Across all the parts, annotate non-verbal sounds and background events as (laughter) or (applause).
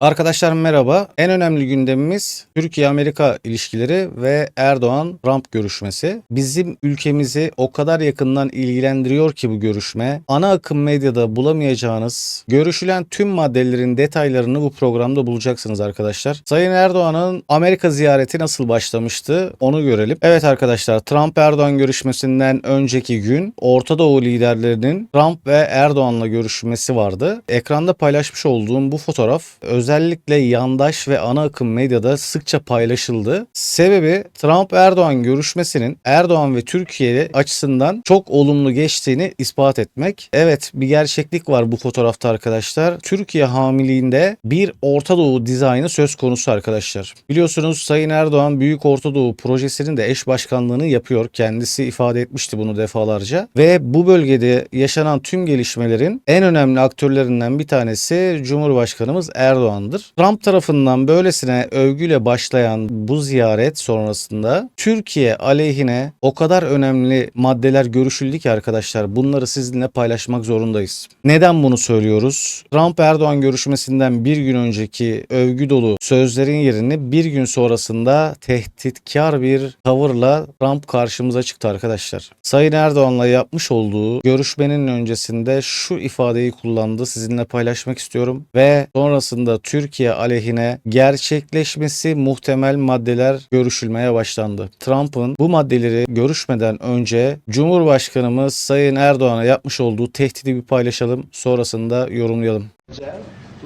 Arkadaşlar merhaba. En önemli gündemimiz Türkiye-Amerika ilişkileri ve Erdoğan-Trump görüşmesi. Bizim ülkemizi o kadar yakından ilgilendiriyor ki bu görüşme. Ana akım medyada bulamayacağınız görüşülen tüm maddelerin detaylarını bu programda bulacaksınız arkadaşlar. Sayın Erdoğan'ın Amerika ziyareti nasıl başlamıştı onu görelim. Evet arkadaşlar Trump-Erdoğan görüşmesinden önceki gün Orta Doğu liderlerinin Trump ve Erdoğan'la görüşmesi vardı. Ekranda paylaşmış olduğum bu fotoğraf özellikle yandaş ve ana akım medyada sıkça paylaşıldı. Sebebi Trump-Erdoğan görüşmesinin Erdoğan ve Türkiye açısından çok olumlu geçtiğini ispat etmek. Evet bir gerçeklik var bu fotoğrafta arkadaşlar. Türkiye hamiliğinde bir Orta Doğu dizaynı söz konusu arkadaşlar. Biliyorsunuz Sayın Erdoğan Büyük Orta Doğu projesinin de eş başkanlığını yapıyor. Kendisi ifade etmişti bunu defalarca. Ve bu bölgede yaşanan tüm gelişmelerin en önemli aktörlerinden bir tanesi Cumhurbaşkanımız Erdoğan'dır. Trump tarafından böylesine övgüyle başlayan bu ziyaret sonrasında Türkiye aleyhine o kadar önemli maddeler görüşüldü ki arkadaşlar bunları sizinle paylaşmak zorundayız. Neden bunu söylüyoruz? Trump-Erdoğan görüşmesinden bir gün önceki övgü dolu sözlerin yerini bir gün sonrasında tehditkar bir tavırla Trump karşımıza çıktı arkadaşlar. Sayın Erdoğan'la yapmış olduğu görüşmenin öncesinde şu ifadeyi kullandı sizinle paylaşmak istiyorum ve sonrasında Türkiye aleyhine gerçekleşmesi muhtemel maddeler görüşülmeye başlandı. Trump'ın bu maddeleri görüşmeden önce Cumhurbaşkanımız Sayın Erdoğan'a yapmış olduğu tehdidi bir paylaşalım sonrasında yorumlayalım.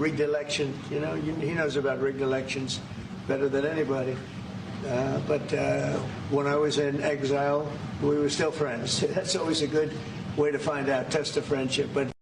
rigged election. You know, he knows about rigged elections better than anybody. Uh, but uh, when I was in exile, we were still friends. (laughs) That's always a good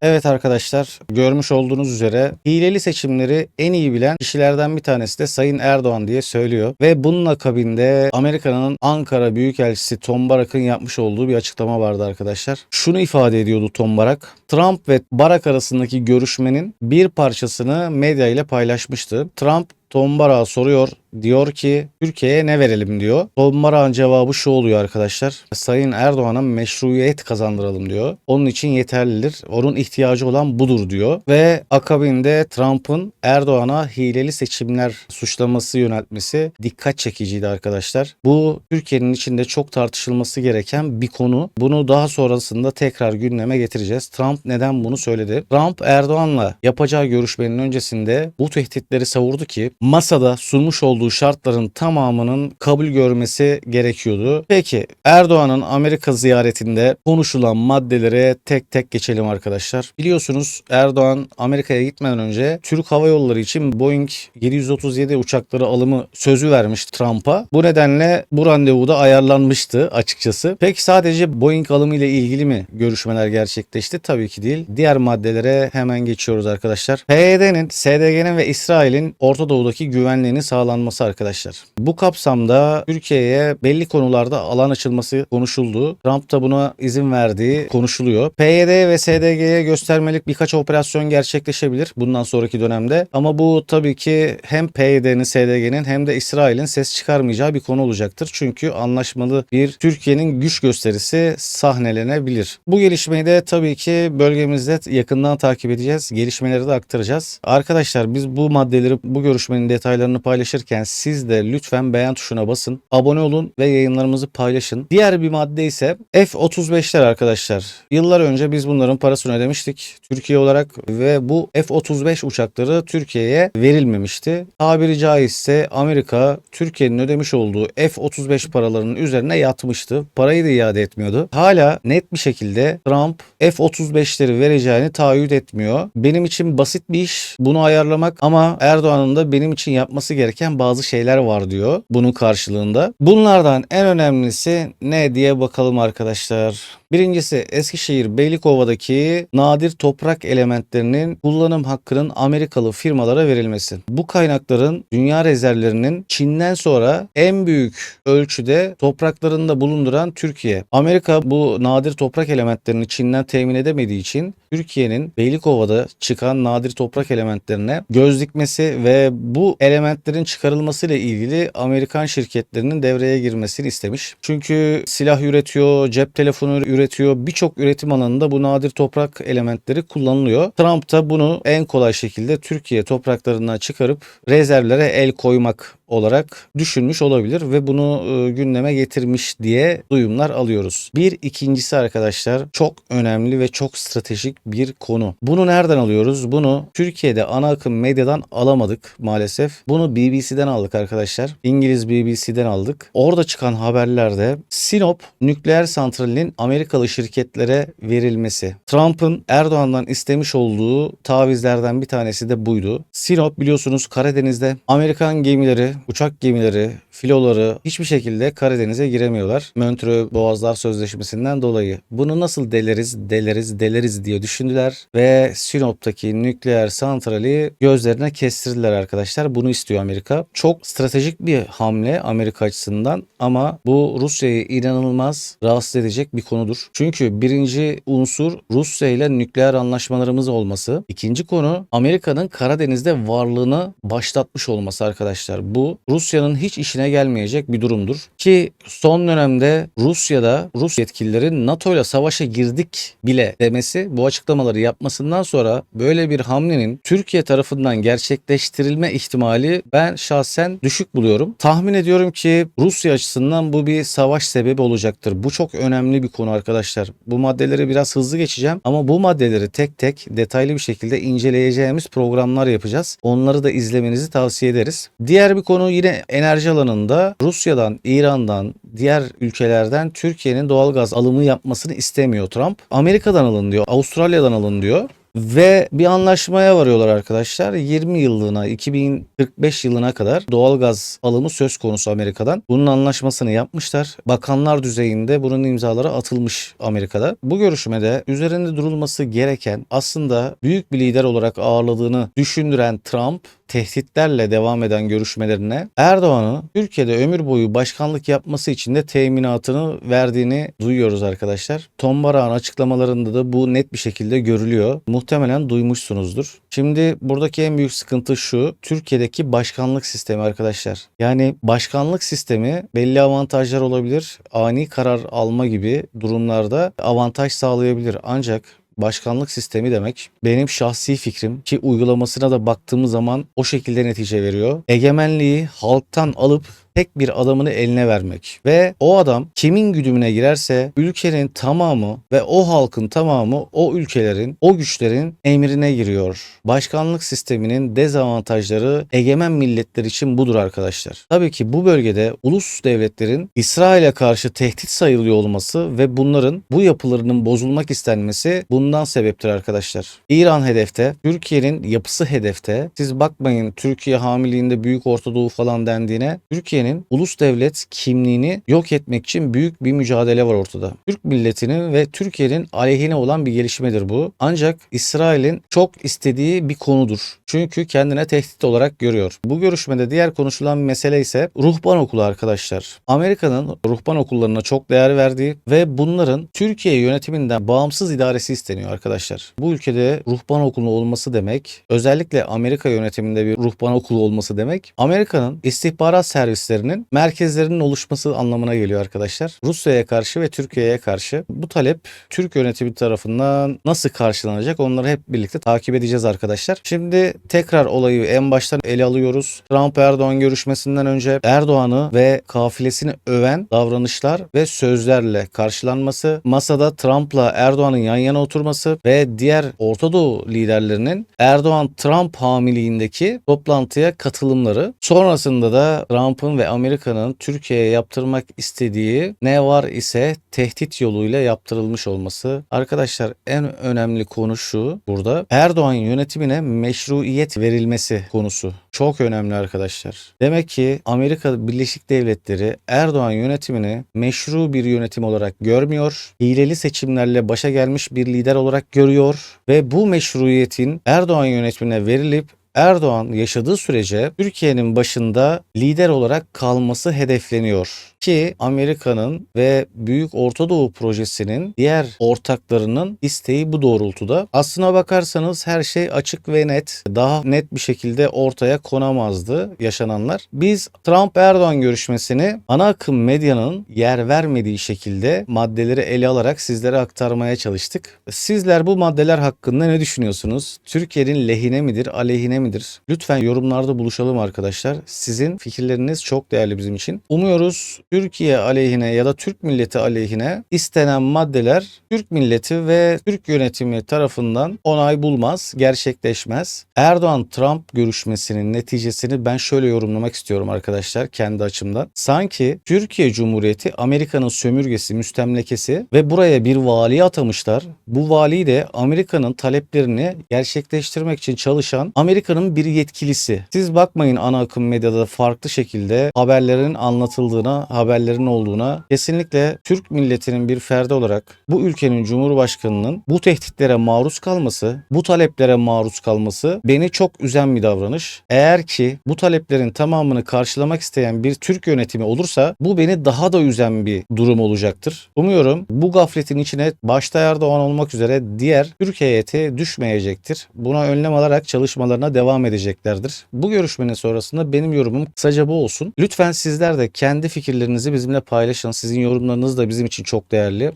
Evet arkadaşlar görmüş olduğunuz üzere hileli seçimleri en iyi bilen kişilerden bir tanesi de Sayın Erdoğan diye söylüyor. Ve bunun akabinde Amerika'nın Ankara Büyükelçisi Tom Barak'ın yapmış olduğu bir açıklama vardı arkadaşlar. Şunu ifade ediyordu Tom Barak. Trump ve Barak arasındaki görüşmenin bir parçasını medya ile paylaşmıştı. Trump Tom Barak'a soruyor. Diyor ki Türkiye'ye ne verelim diyor. Tom Barak'ın cevabı şu oluyor arkadaşlar. Sayın Erdoğan'a meşruiyet kazandıralım diyor. Onun için yeterlidir. Onun ihtiyacı olan budur diyor. Ve akabinde Trump'ın Erdoğan'a hileli seçimler suçlaması yöneltmesi dikkat çekiciydi arkadaşlar. Bu Türkiye'nin içinde çok tartışılması gereken bir konu. Bunu daha sonrasında tekrar gündeme getireceğiz. Trump neden bunu söyledi? Trump Erdoğan'la yapacağı görüşmenin öncesinde bu tehditleri savurdu ki masada sunmuş olduğu şartların tamamının kabul görmesi gerekiyordu. Peki Erdoğan'ın Amerika ziyaretinde konuşulan maddelere tek tek geçelim arkadaşlar. Biliyorsunuz Erdoğan Amerika'ya gitmeden önce Türk Hava Yolları için Boeing 737 uçakları alımı sözü vermiş Trump'a. Bu nedenle bu randevu da ayarlanmıştı açıkçası. Peki sadece Boeing alımı ile ilgili mi görüşmeler gerçekleşti? Tabii ki değil. Diğer maddelere hemen geçiyoruz arkadaşlar. PYD'nin, SDG'nin ve İsrail'in Orta Doğu'daki güvenliğini sağlanması arkadaşlar. Bu kapsamda Türkiye'ye belli konularda alan açılması konuşuldu. Trump da buna izin verdiği konuşuluyor. PYD ve SDG'ye göstermelik birkaç operasyon gerçekleşebilir bundan sonraki dönemde. Ama bu tabii ki hem PYD'nin, SDG'nin hem de İsrail'in ses çıkarmayacağı bir konu olacaktır. Çünkü anlaşmalı bir Türkiye'nin güç gösterisi sahnelenebilir. Bu gelişmeyi de tabii ki bölgemizde yakından takip edeceğiz. Gelişmeleri de aktaracağız. Arkadaşlar biz bu maddeleri, bu görüşmenin detaylarını paylaşırken siz de lütfen beğen tuşuna basın. Abone olun ve yayınlarımızı paylaşın. Diğer bir madde ise F-35'ler arkadaşlar. Yıllar önce biz bunların parasını ödemiştik Türkiye olarak ve bu F-35 uçakları Türkiye'ye verilmemişti. Tabiri caizse Amerika Türkiye'nin ödemiş olduğu F-35 paralarının üzerine yatmıştı. Parayı da iade etmiyordu. Hala net bir şekilde Trump F-35'leri vereceğini taahhüt etmiyor. Benim için basit bir iş bunu ayarlamak ama Erdoğan'ın da benim için yapması gereken bazı şeyler var diyor bunun karşılığında. Bunlardan en önemlisi ne diye bakalım arkadaşlar. Birincisi Eskişehir Beylikova'daki nadir toprak elementlerinin kullanım hakkının Amerikalı firmalara verilmesi. Bu kaynakların dünya rezervlerinin Çin'den sonra en büyük ölçüde topraklarında bulunduran Türkiye. Amerika bu nadir toprak elementlerini Çin'den temin edemediği için Türkiye'nin Beylikova'da çıkan nadir toprak elementlerine göz dikmesi ve bu elementlerin çıkarılması çıkarılmasıyla ilgili Amerikan şirketlerinin devreye girmesini istemiş. Çünkü silah üretiyor, cep telefonu üretiyor. Birçok üretim alanında bu nadir toprak elementleri kullanılıyor. Trump da bunu en kolay şekilde Türkiye topraklarından çıkarıp rezervlere el koymak olarak düşünmüş olabilir ve bunu e, gündeme getirmiş diye duyumlar alıyoruz. Bir ikincisi arkadaşlar çok önemli ve çok stratejik bir konu. Bunu nereden alıyoruz? Bunu Türkiye'de ana akım medyadan alamadık maalesef. Bunu BBC'den aldık arkadaşlar. İngiliz BBC'den aldık. Orada çıkan haberlerde Sinop nükleer santralinin Amerikalı şirketlere verilmesi. Trump'ın Erdoğan'dan istemiş olduğu tavizlerden bir tanesi de buydu. Sinop biliyorsunuz Karadeniz'de Amerikan gemileri, uçak gemileri, filoları hiçbir şekilde Karadeniz'e giremiyorlar. Montreux Boğazlar Sözleşmesi'nden dolayı. Bunu nasıl deleriz, deleriz, deleriz diye düşündüler ve Sinop'taki nükleer santrali gözlerine kestirdiler arkadaşlar. Bunu istiyor Amerika. Çok stratejik bir hamle Amerika açısından ama bu Rusya'yı inanılmaz rahatsız edecek bir konudur. Çünkü birinci unsur Rusya ile nükleer anlaşmalarımız olması. İkinci konu Amerika'nın Karadeniz'de varlığını başlatmış olması arkadaşlar. Bu Rusya'nın hiç işine gelmeyecek bir durumdur. Ki son dönemde Rusya'da Rus yetkililerin NATO ile savaşa girdik bile demesi bu açıklamaları yapmasından sonra böyle bir hamlenin Türkiye tarafından gerçekleştirilme ihtimali ben şahsen düşük buluyorum. Tahmin ediyorum ki Rusya açısından bu bir savaş sebebi olacaktır. Bu çok önemli bir konu arkadaşlar. Bu maddeleri biraz hızlı geçeceğim ama bu maddeleri tek tek detaylı bir şekilde inceleyeceğimiz programlar yapacağız. Onları da izlemenizi tavsiye ederiz. Diğer bir konu yine enerji alanında Rusya'dan, İran'dan, diğer ülkelerden Türkiye'nin doğalgaz alımı yapmasını istemiyor Trump. Amerika'dan alın diyor, Avustralya'dan alın diyor. Ve bir anlaşmaya varıyorlar arkadaşlar. 20 yıllığına 2045 yılına kadar doğalgaz alımı söz konusu Amerika'dan. Bunun anlaşmasını yapmışlar. Bakanlar düzeyinde bunun imzaları atılmış Amerika'da. Bu görüşmede üzerinde durulması gereken aslında büyük bir lider olarak ağırladığını düşündüren Trump tehditlerle devam eden görüşmelerine Erdoğan'ı Türkiye'de ömür boyu başkanlık yapması için de teminatını verdiğini duyuyoruz arkadaşlar. Tom Barak'ın açıklamalarında da bu net bir şekilde görülüyor. Muhtemelen duymuşsunuzdur. Şimdi buradaki en büyük sıkıntı şu. Türkiye'deki başkanlık sistemi arkadaşlar. Yani başkanlık sistemi belli avantajlar olabilir. Ani karar alma gibi durumlarda avantaj sağlayabilir. Ancak başkanlık sistemi demek benim şahsi fikrim ki uygulamasına da baktığımız zaman o şekilde netice veriyor. Egemenliği halktan alıp tek bir adamını eline vermek ve o adam kimin güdümüne girerse ülkenin tamamı ve o halkın tamamı o ülkelerin, o güçlerin emrine giriyor. Başkanlık sisteminin dezavantajları egemen milletler için budur arkadaşlar. Tabii ki bu bölgede ulus devletlerin İsrail'e karşı tehdit sayılıyor olması ve bunların bu yapılarının bozulmak istenmesi bundan sebeptir arkadaşlar. İran hedefte, Türkiye'nin yapısı hedefte. Siz bakmayın Türkiye hamiliğinde Büyük Ortadoğu falan dendiğine. Türkiye'nin ulus devlet kimliğini yok etmek için büyük bir mücadele var ortada. Türk milletinin ve Türkiye'nin aleyhine olan bir gelişmedir bu. Ancak İsrail'in çok istediği bir konudur. Çünkü kendine tehdit olarak görüyor. Bu görüşmede diğer konuşulan mesele ise ruhban okulu arkadaşlar. Amerika'nın ruhban okullarına çok değer verdiği ve bunların Türkiye yönetiminden bağımsız idaresi isteniyor arkadaşlar. Bu ülkede ruhban okulu olması demek, özellikle Amerika yönetiminde bir ruhban okulu olması demek, Amerika'nın istihbarat servislerinin merkezlerinin oluşması anlamına geliyor arkadaşlar. Rusya'ya karşı ve Türkiye'ye karşı. Bu talep Türk yönetimi tarafından nasıl karşılanacak onları hep birlikte takip edeceğiz arkadaşlar. Şimdi tekrar olayı en baştan ele alıyoruz. Trump Erdoğan görüşmesinden önce Erdoğan'ı ve kafilesini öven davranışlar ve sözlerle karşılanması, masada Trump'la Erdoğan'ın yan yana oturması ve diğer Orta Doğu liderlerinin Erdoğan-Trump hamiliğindeki toplantıya katılımları. Sonrasında da Trump'ın ve Amerika'nın Türkiye'ye yaptırmak istediği ne var ise tehdit yoluyla yaptırılmış olması. Arkadaşlar en önemli konu şu burada. Erdoğan yönetimine meşruiyet verilmesi konusu. Çok önemli arkadaşlar. Demek ki Amerika Birleşik Devletleri Erdoğan yönetimini meşru bir yönetim olarak görmüyor. Hileli seçimlerle başa gelmiş bir lider olarak görüyor ve bu meşruiyetin Erdoğan yönetimine verilip Erdoğan yaşadığı sürece Türkiye'nin başında lider olarak kalması hedefleniyor. Ki Amerika'nın ve Büyük Orta Doğu Projesi'nin diğer ortaklarının isteği bu doğrultuda. Aslına bakarsanız her şey açık ve net. Daha net bir şekilde ortaya konamazdı yaşananlar. Biz Trump-Erdoğan görüşmesini ana akım medyanın yer vermediği şekilde maddeleri ele alarak sizlere aktarmaya çalıştık. Sizler bu maddeler hakkında ne düşünüyorsunuz? Türkiye'nin lehine midir, aleyhine midir? Lütfen yorumlarda buluşalım arkadaşlar. Sizin fikirleriniz çok değerli bizim için. Umuyoruz Türkiye aleyhine ya da Türk milleti aleyhine istenen maddeler Türk milleti ve Türk yönetimi tarafından onay bulmaz, gerçekleşmez. Erdoğan-Trump görüşmesinin neticesini ben şöyle yorumlamak istiyorum arkadaşlar kendi açımdan. Sanki Türkiye Cumhuriyeti Amerika'nın sömürgesi, müstemlekesi ve buraya bir vali atamışlar. Bu vali de Amerika'nın taleplerini gerçekleştirmek için çalışan Amerika'nın bir yetkilisi. Siz bakmayın ana akım medyada farklı şekilde haberlerin anlatıldığına, haberlerin olduğuna. Kesinlikle Türk milletinin bir ferdi olarak bu ülkenin Cumhurbaşkanı'nın bu tehditlere maruz kalması, bu taleplere maruz kalması beni çok üzen bir davranış. Eğer ki bu taleplerin tamamını karşılamak isteyen bir Türk yönetimi olursa bu beni daha da üzen bir durum olacaktır. Umuyorum bu gafletin içine başta Erdoğan olmak üzere diğer Türk heyeti düşmeyecektir. Buna önlem alarak çalışmalarına devam edeceklerdir. Bu görüşmenin sonrasında benim yorumum kısaca bu olsun. Lütfen sizler de kendi fikirlerinizi bizimle paylaşın. Sizin yorumlarınız da bizim için çok değerli.